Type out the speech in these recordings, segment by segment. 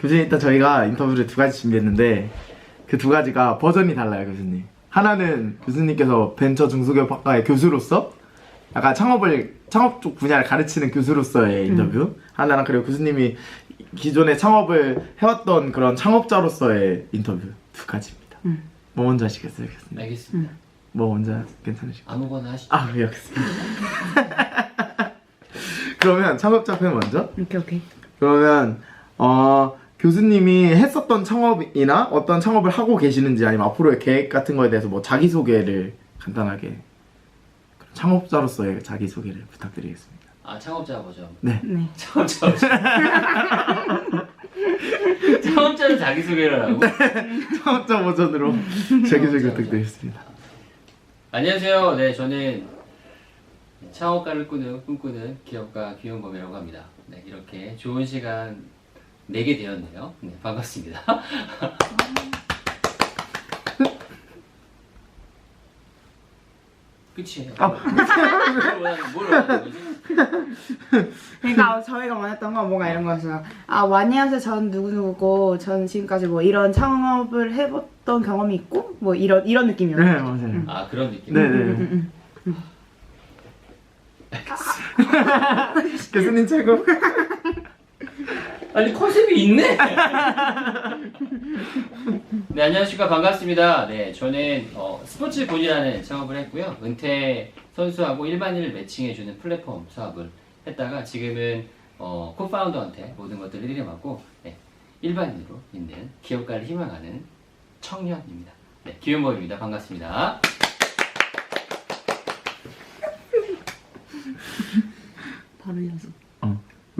교수님 일단 저희가 인터뷰를 두 가지 준비했는데 그 두 가지가 버전이 달라요 교수님 하나는 교수님께서 벤처 중소기업학과의 교수로서 약간 창업을 창업 쪽 분야를 가르치는 교수로서의 인터뷰 하나랑 그리고 교수님이 기존에 창업을 해왔던 그런 창업자로서의 인터뷰 두 가지입니다 음. 뭐 먼저 하시겠어요 교수님? 알겠습니다. 뭐 먼저 괜찮으실까요? 아무거나 하시죠. 아, 예, 알겠습니다. 그러면 창업자 편 먼저. 오케이 오케이. 그러면 어 교수님이 했었던 창업이나 어떤 창업을 하고 계시는지 아니면 앞으로의 계획 같은 거에 대해서 뭐 자기 소개를 간단하게 창업자로서의 자기 소개를 부탁드리겠습니다. 아 창업자 버전. 네. 네. 창업자 버전. 창업자는 자기 소개를 하고. 창업자 버전으로 자기 소개 창업자 부탁드리겠습니다. 안녕하세요. 네, 저는 창업가를 꾸는, 꿈꾸는 기업가 기용범이라고 합니다. 네, 이렇게 좋은 시간 내게 되었네요. 네, 반갑습니다. 끝이에요. 아. 뭘 원하는- 뭘 원하는 거지? 그러니까 저희가 원했던 건 뭔가 이런 거였어요. 아, 뭐, 안녕하세요. 전 누구누구고, 전 지금까지 뭐 이런 창업을 해봤던 경험이 있고, 뭐 이런, 이런 느낌이었어요. 네, 맞아요. 아, 그런 느낌. 네, 네. 음, 음, 교수님 최고. 아니 컨셉이 있네. 네 안녕하십니까 반갑습니다. 네 저는 어, 스포츠 본이라는 창업을 했고요. 은퇴 선수하고 일반인을 매칭해주는 플랫폼 사업을 했다가 지금은 어, 코파운더한테 모든 것들을 일임하고 네, 일반인으로 있는 기업가를 희망하는 청년입니다. 네 기윤범입니다. 반갑습니다. 바로 연습.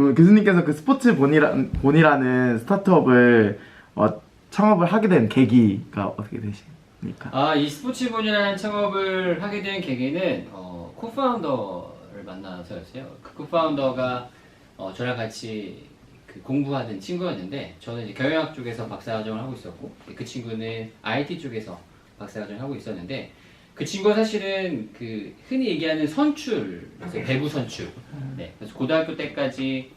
그 교수님께서 그 스포츠 본이라, 본이라는 스타트업을 어, 창업을 하게 된 계기가 어떻게 되십니까? 아, 이 스포츠본이라는 창업을 하게 된 계기는 어, 코파운더를 만나서였어요. 그 코파운더가 어, 저랑 같이 그 공부하던 친구였는데 저는 이제 경영학 쪽에서 박사과정을 하고 있었고 그 친구는 IT 쪽에서 박사과정을 하고 있었는데 그 친구가 사실은 그 흔히 얘기하는 선출, 그래서 배구 선출. 네, 그래서 고등학교 때까지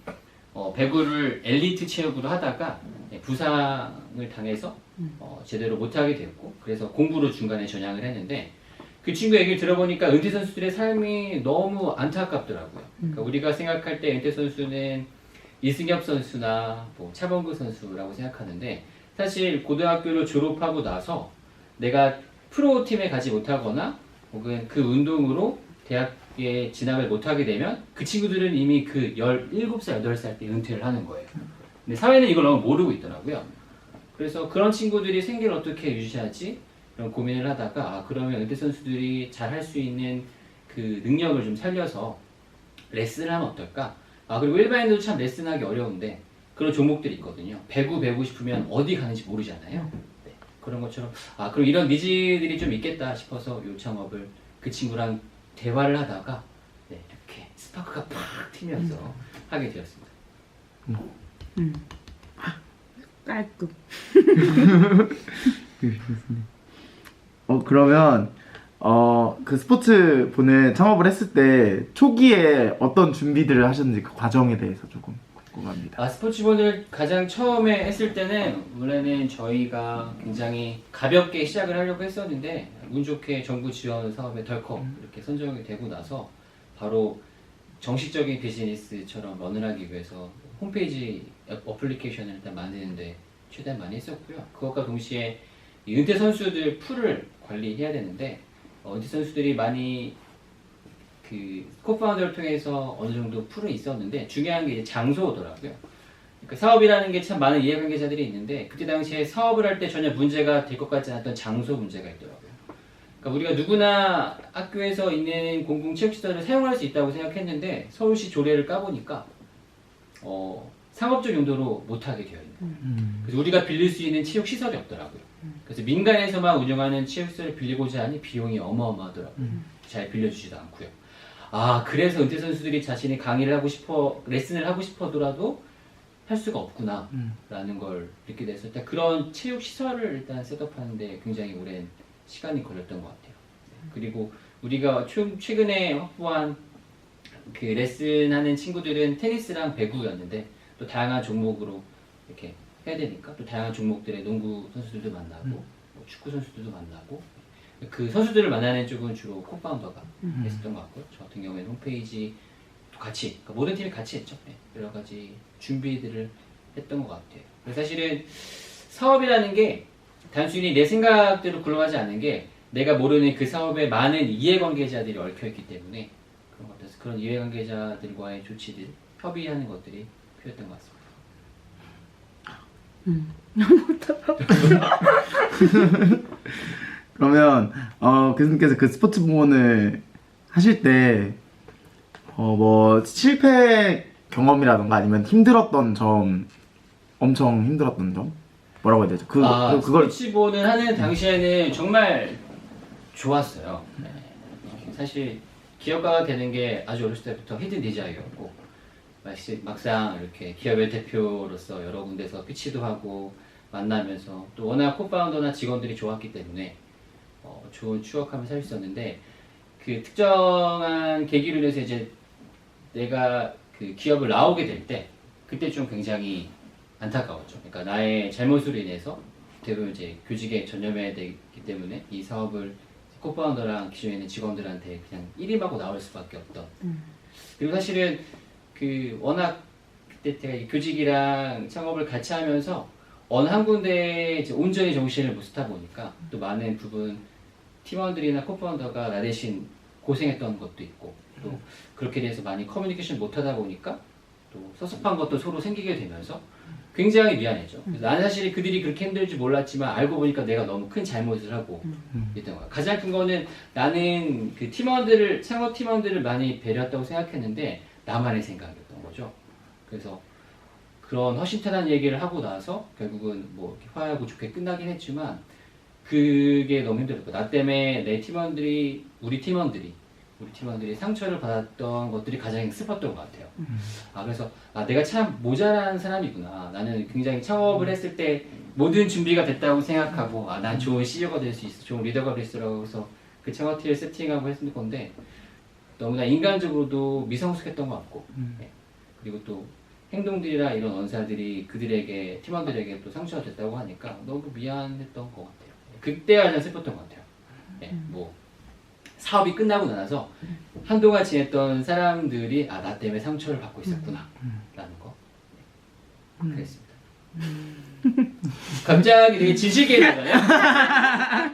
어, 배구를 엘리트 체육으로 하다가 네, 부상을 당해서 어, 제대로 못하게 되었고 그래서 공부로 중간에 전향을 했는데 그 친구 얘기를 들어보니까 은퇴 선수들의 삶이 너무 안타깝더라고요. 그러니까 우리가 생각할 때 은퇴 선수는 이승엽 선수나 뭐 차범근 선수라고 생각하는데 사실 고등학교를 졸업하고 나서 내가 프로팀에 가지 못하거나 혹은 그 운동으로 대학에 진학을 못하게 되면 그 친구들은 이미 그 17살, 8살 때 은퇴를 하는 거예요. 근데 사회는 이걸 너무 모르고 있더라고요. 그래서 그런 친구들이 생계를 어떻게 유지하지? 이런 고민을 하다가 아, 그러면 은퇴 선수들이 잘 할 수 있는 그 능력을 좀 살려서 레슨을 하면 어떨까? 아 그리고 일반인들도 참 레슨하기 어려운데 그런 종목들이 있거든요. 배구 배우고 싶으면 어디 가는지 모르잖아요. 네, 그런 것처럼 아 그럼 이런 니즈들이 좀 있겠다 싶어서 요 창업을 그 친구랑 대화를 하다가 네, 이렇게 스파크가 팍 튀면서 하게 되었습니다. 음. 깔끔. 어 그러면 어 그 스포츠 본을 창업을 했을 때 초기에 어떤 준비들을 하셨는지 그 과정에 대해서 조금 궁금합니다. 아 스포츠본을 가장 처음에 했을 때는 원래는 저희가 굉장히 가볍게 시작을 하려고 했었는데 운 좋게 정부 지원 사업에 덜컥 이렇게 선정이 되고 나서 바로 정식적인 비즈니스처럼 런을 하기 위해서 홈페이지 애- 어플리케이션을 일단 만드는데 최대한 많이 했었고요. 그것과 동시에 이 은퇴 선수들 풀을 관리해야 되는데 어, 은퇴 선수들이 많이 그 코파운더를 통해서 어느 정도 풀은 있었는데 중요한 게 이제 장소더라고요. 그러니까 사업이라는 게 참 많은 이해관계자들이 있는데 그때 당시에 사업을 할 때 전혀 문제가 될 것 같지 않았던 장소 문제가 있더라고요. 그러니까 우리가 누구나 학교에서 있는 공공체육시설을 사용할 수 있다고 생각했는데 서울시 조례를 까보니까 어, 상업적 용도로 못하게 되어 있는 거예요. 음. 그래서 우리가 빌릴 수 있는 체육시설이 없더라고요. 그래서 민간에서만 운영하는 체육시설을 빌리고자 하니 비용이 어마어마하더라고요. 음. 잘 빌려주지도 않고요. 아 그래서 은퇴 선수들이 자신이 강의를 하고 싶어 레슨을 하고 싶어더라도 할 수가 없구나 음. 라는 걸 느끼게 됐을 때 그런 체육 시설을 일단 셋업하는데 굉장히 오랜 시간이 걸렸던 것 같아요. 그리고 우리가 최- 최근에 확보한 그 레슨하는 친구들은 테니스랑 배구였는데 또 다양한 종목으로 이렇게 해야 되니까 또 다양한 종목들의 농구 선수들도 만나고 뭐 축구 선수들도 만나고 그 선수들을 만나는 쪽은 주로 코파운더가 했었던 것 같고요. 저 같은 경우에는 홈페이지 또 같이 그러니까 모든 팀이 같이 했죠. 네, 여러 가지 준비들을 했던 것 같아요. 그래서 사실은 사업이라는 게 단순히 내 생각대로 굴러가지 않는 게 내가 모르는 그 사업에 많은 이해관계자들이 얽혀있기 때문에 그런 것 같아서 그런 이해관계자들과의 조치들, 협의하는 것들이 필요했던 것 같습니다. 그러면 어 교수님께서 그 스포츠 부문을 하실 때 어 뭐 실패 경험이라던가 아니면 힘들었던 점 엄청 힘들었던 점 뭐라고 해야 되죠? 그, 아, 그 그걸 스포츠 보는 하는 당시에는 정말 좋았어요. 네. 사실 기업가가 되는 게 아주 어렸을 때부터 히든 디자이였고 막상 이렇게 기업의 대표로서 여러 군데서 피치도 하고 만나면서 또 워낙 코파운더나 직원들이 좋았기 때문에 어, 좋은 추억하며 살 수 있었는데 그 특정한 계기로 인해서 이제 내가 그 기업을 나오게 될 때 그때 좀 굉장히 안타까웠죠. 그러니까 나의 잘못으로 인해서 대부분 이제 교직에 전념해야 되기 때문에 이 사업을 코파운더랑 기존에 있는 직원들한테 그냥 일임하고 나올 수밖에 없던. 그리고 사실은 그 워낙 그때 제가 이 교직이랑 창업을 같이 하면서 어느 한 군데에 이제 온전히 정신을 못 쓰다 보니까 또 많은 부분 팀원들이나 코파운더가 나 대신 고생했던 것도 있고 또 그렇게 돼서 많이 커뮤니케이션 못 하다 보니까 또 섭섭한 것도 서로 생기게 되면서 굉장히. 그래서 나는 사실 그들이 그렇게 힘들지 몰랐지만 알고 보니까 내가 너무 큰 잘못을 하고 있던 거야. 가장 큰 거는 나는 그 팀원들을 창업 팀원들을 많이 배려했다고 생각했는데 나만의 생각이었던 거죠. 그래서 그런 허심탄회한 얘기를 하고 나서 결국은 뭐 화해하고 좋게 끝나긴 했지만 그게 너무 힘들었고 나 때문에 내 팀원들이 우리 팀원들이 우리 팀원들이 상처를 받았던 것들이 가장 슬펐던 것 같아요. 아 그래서 아 내가 참 모자란 사람이구나. 나는 굉장히 창업을 했을 때 모든 준비가 됐다고 생각하고 아 난 좋은 CEO가 될 수 있어, 좋은 리더가 될 수 있어라고 해서 그 창업팀을 세팅하고 했을 건데 너무나 인간적으로도 미성숙했던 것 같고 네. 그리고 또 행동들이나 이런 언사들이 그들에게 팀원들에게 또 상처가 됐다고 하니까 너무 미안했던 것 같아요. 그때가 가장 슬펐던 것 같아요. 네, 뭐 사업이 끝나고 나서 한동안 지냈던 사람들이 아 나 때문에 상처를 받고 있었구나 라는 거 네, 그랬습니다. 갑자기 되게 지식이 되나요?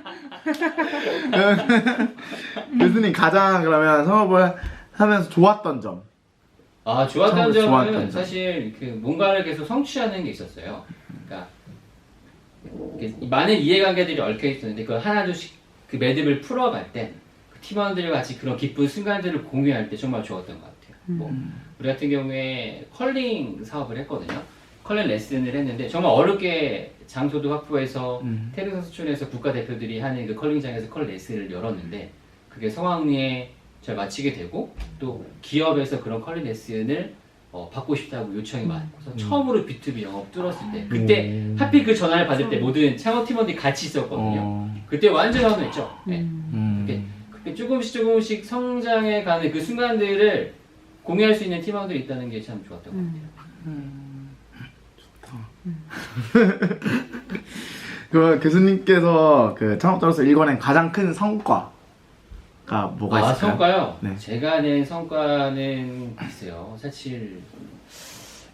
교수님 가장 그러면 사업을 하면서 좋았던 점 아 좋았던 점은 좋았던 점. 사실 그 뭔가를 계속 성취하는 게 있었어요. 그러니까 많은 이해관계들이 얽혀 있었는데 그걸 하나둘씩 그 매듭을 풀어갈 때 그 팀원들과 같이 그런 기쁜 순간들을 공유할 때 정말 좋았던 것 같아요. 뭐 우리 같은 경우에 컬링 사업을 했거든요. 컬링 레슨을 했는데 정말 어렵게 장소도 확보해서 음. 태릉선수촌에서 국가대표들이 하는 그 컬링장에서 컬 레슨을 열었는데 그게 성황리에 잘 마치게 되고 또 기업에서 그런 컬링 레슨을 어, 받고 싶다고 요청이 많고서 처음으로 B2B 영업 뚫었을 때 그때 하필 그 전화를 받을 때 모든 창업 팀원들이 같이 있었거든요. 어, 그때 완전 환호했죠. 네. 음. 그렇게, 그렇게 조금씩 조금씩 성장해 가는 그 순간들을 공유할 수 있는 팀원들이 있다는 게 참 좋았던 것 같아요. 그 교수님께서 그 창업자로서 일궈낸 가장 큰 성과 가 뭐가 아, 있을까요? 성과요? 네. 제가 낸 성과는 글쎄요. 사실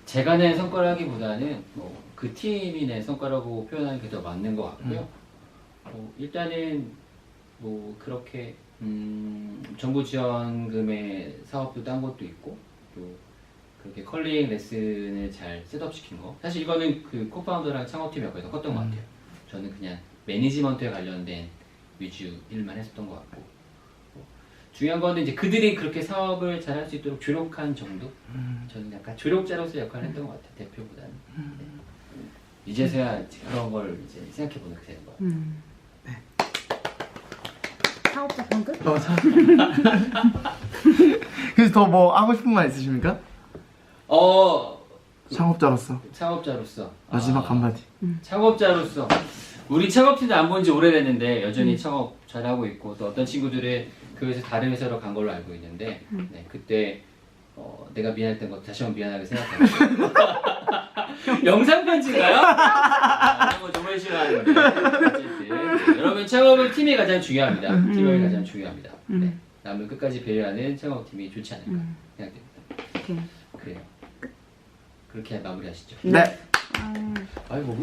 제가 낸 성과라기보다는 뭐 그 팀이 낸 성과라고 표현하는 게 더 맞는 것 같고요. 음. 뭐 일단은 뭐 그렇게 음, 정부 지원금의 사업도 딴 것도 있고 또 그렇게 컬링 레슨을 잘 셋업 시킨 거. 사실 이거는 그 코파운더랑 창업팀 역할이 더 컸던 것 같아요. 저는 그냥 매니지먼트에 관련된 위주 일만 했었던 것 같고 뭐 중요한 거는 이제 그들이 그렇게 사업을 잘 할 수 있도록 조력한 정도. 저는 약간 조력자로서 역할을 했던 것 같아요. 대표보다는. 네. 이제서야 이제 그런 걸 이제 생각해 보는 게 되는 거예요. 음. 사업자 방금? 어, 참. 그래서 더 뭐 하고 싶은 말 있으십니까? 어 창업자로서 창업자로서 마지막 아, 한마디. 창업자로서 우리 창업팀도 안 본 지 오래됐는데 여전히 창업 잘하고 있고 또 어떤 친구들은 그 회사 다른 회사로 간 걸로 알고 있는데 네, 그때 어, 내가 미안했던 것 다시 한번 미안하게 생각하고 영상 편지인가요? 아, 이런 거 정말 싫어하는데 어쨌든 네, 여러분 창업은 팀이 가장 중요합니다. 팀워크가 가장 중요합니다. 네. 음. 남을 끝까지 배려하는 창업팀이 좋지 않을까 음. 생각됩니다. 오케이. 그래요. 그렇게 마무리하시죠. 네. 아. 아이고